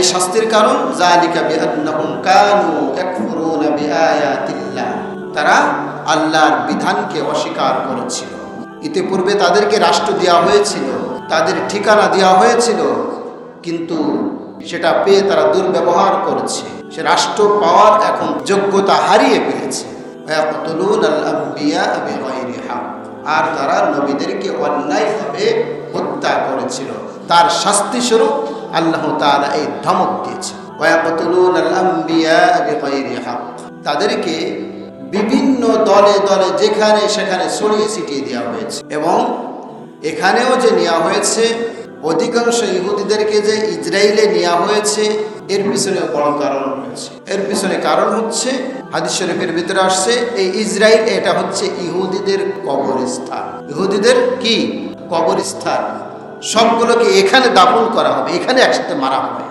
এই শাস্তির কারণ জালিকা কানু ইয়াকফুরুনা বিআয়াতিল্লাহ। তারা আল্লাহর বিধানকে অস্বীকার করেছিল। ইতিপূর্বে তাদেরকে রাষ্ট্র দেওয়া হয়েছিল, তাদের ঠিকানা দেওয়া হয়েছিল, কিন্তু সেটা পেয়ে তারা দুর্ব্যবহার করেছে। সে রাষ্ট্র পাওয়ার এখন যোগ্যতা হারিয়ে ফেলেছে। আর তারা নবীদেরকে অন্যায়ভাবে হত্যা করেছিল। তার শাস্তি স্বরূপ আল্লাহ তাআলা এই ধমক দিয়েছে। তাদেরকে বিভিন্ন দলে দলে যেখানে সেখানে ছড়িয়ে ছিটিয়ে দেওয়া হয়েছে এবং এখানেও যে নেওয়া হয়েছে, অধিকাংশ ইহুদিদেরকে যে ইসরায়েলে নেওয়া হয়েছে, এর পিছনে বড় কারণ রয়েছে। এর পিছনে কারণ হচ্ছে, হাদিস শরীফের ভিতরে আসছে, এই ইসরায়েল এটা হচ্ছে ইহুদিদের কবরস্থান। ইহুদিদের কি? কবরস্থান। সবগুলোকে এখানে দাফন করা হবে এখানে একসাথে মারা হবে।